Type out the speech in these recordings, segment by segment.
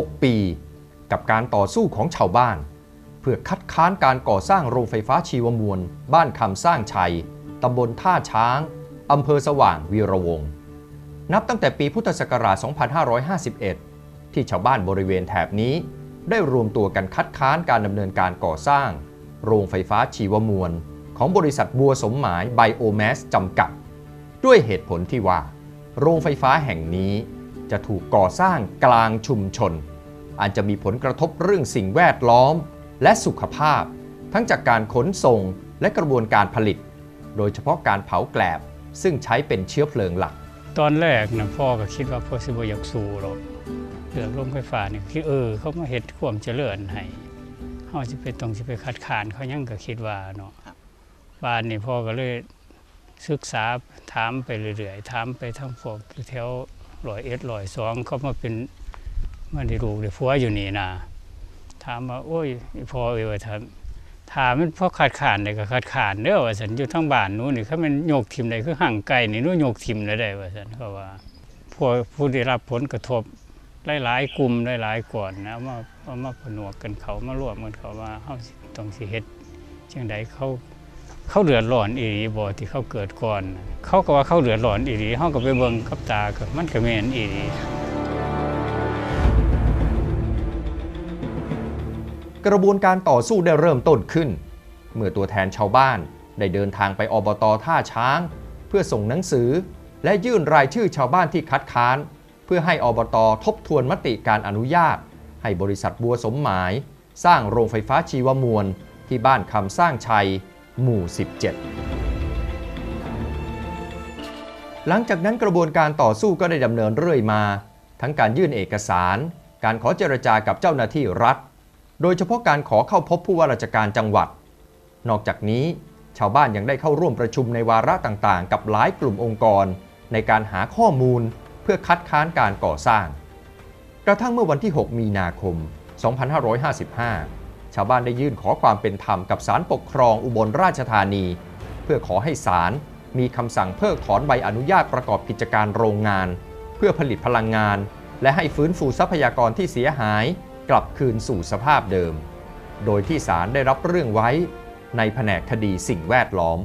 6 ปี กับการต่อสู้ของชาวบ้าน เพื่อคัดค้านการก่อสร้างโรงไฟฟ้าชีวมวล บ้านคำสร้างชัยตำบลท่าช้างอำเภอสว่างวีระวงนับตั้งแต่ปีพุทธศักราช 2551 ที่ชาวบ้านบริเวณแถบนี้ ได้รวมตัวกันคัดค้านการดำเนินการก่อสร้าง โรงไฟฟ้าชีวมวล ของบริษัทบัวสมหมายไบโอแมสจำกัด ด้วยเหตุผลที่ว่า โรงไฟฟ้าแห่งนี้ จะถูกก่อสร้างกลางชุมชน อาจจะมีผลกระทบเรื่องสิ่งแวดล้อม และสุขภาพ ทั้งจากการขนส่งและกระบวนการผลิต โดยเฉพาะการเผาแกลบ ซึ่งใช้เป็นเชื้อเพลิงหลัก ตอนแรกนะพ่อก็คิดว่าพ่อสิบ่อยากสู้หรอกเรื่องโรงไฟฟ้านี่คือเออ เขามาเฮ็ดความเจริญให้เฮาสิไปต้องสิไปคัดค้านเขายังก็คิดว่าเนาะบ้านนี่พ่อก็เลยศึกษาถามไปเรื่อยๆถามไปทั้งพวกแถว ร้อยเอ็ดร้อยสองเขามาเป็นมาได้ลูได้ผัวอยู่นี่นะถามว่าโอ้ยพ่อเอว่าถ้าถามมันพ่อขาดขานได้ก็ขาดขานเด้อว่าฉันอยู่ทั้งบ้านนู้นนี่เขามันโยกทิมได้คือห่างไกลนี่นู้นโยกทิมได้ได้ว่าฉันเขาว่าพวกผู้ได้รับผลกระทบหลายๆกลุ่มหลายๆก่อนนะมามาผนวกกันเขามารวมกันเขาว่าเฮาต้องสิเฮ็ดจังใดเขา เขาเดือดร้อนอีหลีบ่ที่เขาเกิดก่อน เขาก็ว่าเขาเดือดร้อนอีหลีเฮาก็ไปเบิ่งกับตาก็มันก็แม่นอีหลีกระบวนการต่อสู้ได้เริ่มต้นขึ้น เมื่อตัวแทนชาวบ้านได้เดินทางไปอบตท่าช้าง เพื่อส่งหนังสือ และยื่นรายชื่อชาวบ้านที่คัดค้าน เพื่อให้อบตทบทวนมติการอนุญาต ให้บริษัทบัวสมหมาย สร้างโรงไฟฟ้าชีวมวล ที่บ้านคำสร้างชัย หมู่ 17 หลังจากนั้นกระบวนการต่อสู้ก็ได้ดำเนินเรื่อยมา ทั้งการยื่นเอกสาร การขอเจรจากับเจ้าหน้าที่รัฐ โดยเฉพาะการขอเข้าพบผู้ว่าราชการจังหวัด นอกจากนี้ชาวบ้านยังได้เข้าร่วมประชุมในวาระต่างๆ กับหลายกลุ่มองค์กร ในการหาข้อมูลเพื่อคัดค้านการก่อสร้าง กระทั่งเมื่อวันที่ 6 มีนาคม 2555 ชาวบ้านได้ยื่นขอความเป็นธรรมกับศาลปกครองอุบลราชธานี เพื่อขอให้ศาลมีคำสั่งเพิกถอนใบอนุญาตประกอบกิจการโรงงาน เพื่อผลิตพลังงาน และให้ฟื้นฟูทรัพยากรที่เสียหายกลับคืนสู่สภาพเดิม โดยที่ศาลได้รับเรื่องไว้ในแผนกคดีสิ่งแวดล้อม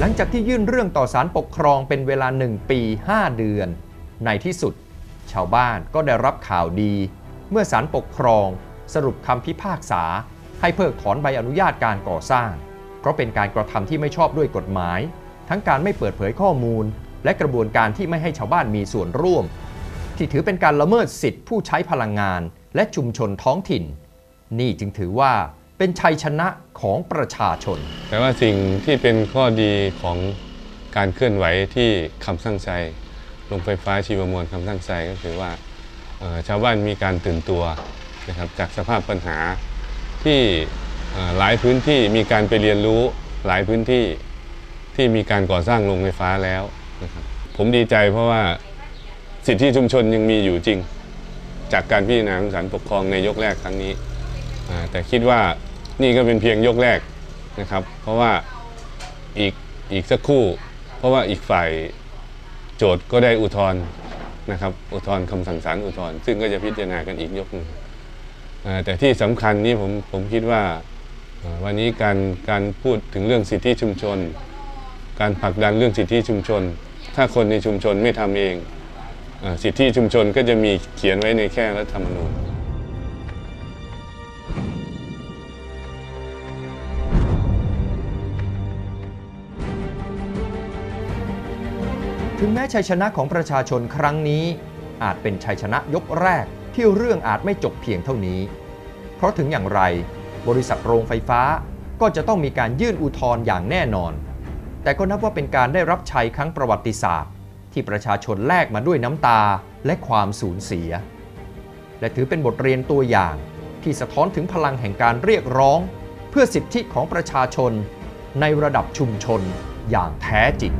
หลังจากที่ยื่นเรื่องต่อศาลปกครองเป็นเวลา 1 ปี 5 เดือน ในที่สุด ชาวบ้านก็ได้รับข่าวดี เมื่อศาลปกครอง สรุปคำพิพากษา ให้เพิกถอนใบอนุญาตการก่อสร้าง เพราะเป็นการกระทำที่ไม่ชอบด้วยกฎหมาย ทั้งการไม่เปิดเผยข้อมูล และกระบวนการที่ไม่ให้ชาวบ้านมีส่วนร่วม ที่ถือเป็นการละเมิดสิทธิผู้ใช้พลังงาน และชุมชนท้องถิ่น นี่จึงถือว่า เป็นชัยชนะของประชาชน แต่ว่าสิ่งที่เป็นข้อดีของการเคลื่อนไหวที่คำสร้างใจโรงไฟฟ้าชีวมวลคำสร้างใจก็คือว่าชาวบ้านมีการตื่นตัวนะครับจากสภาพปัญหาที่หลายพื้นที่มีการไปเรียนรู้หลายพื้นที่ที่มีการก่อสร้างโรงไฟฟ้าแล้วนะครับผมดีใจเพราะว่าสิทธิชุมชนยังมีอยู่จริง จากการพิจารณาของศาลปกครองในยกแรกครั้งนี้ แต่คิดว่านี่ก็เป็นเพียงยกแรกนะครับ เพราะว่าอีกอีกสักครู่ เพราะว่าอีกฝ่ายโจทย์ก็ได้อุทธรณ์นะครับ อุทธรณ์คำสั่งศาลอุทธรณ์ซึ่งก็จะพิจารณากันอีกยกหนึ่งแต่ที่สำคัญนี่ผมผมคิดว่าวันนี้การการพูดถึงเรื่องสิทธิชุมชน การผลักดันเรื่องสิทธิชุมชน ถ้าคนในชุมชนไม่ทำเองอสิทธิชุมชนก็จะมีเขียนไว้ในแค่รัฐธรรมนูญ ถึงแม้ชัยชนะของประชาชนครั้งนี้ อาจเป็นชัยชนะยกแรกที่เรื่องอาจไม่จบเพียงเท่านี้ เพราะถึงอย่างไร บริษัทโรงไฟฟ้าก็จะต้องมีการยื่นอุทธรณ์อย่างแน่นอน แต่ก็นับว่าเป็นการได้รับชัยครั้งประวัติศาสตร์ ที่ประชาชนแลกมาด้วยน้ำตาและความสูญเสีย และถือเป็นบทเรียนตัวอย่างที่สะท้อนถึงพลังแห่งการเรียกร้อง เพื่อสิทธิของประชาชนในระดับชุมชนอย่างแท้จริง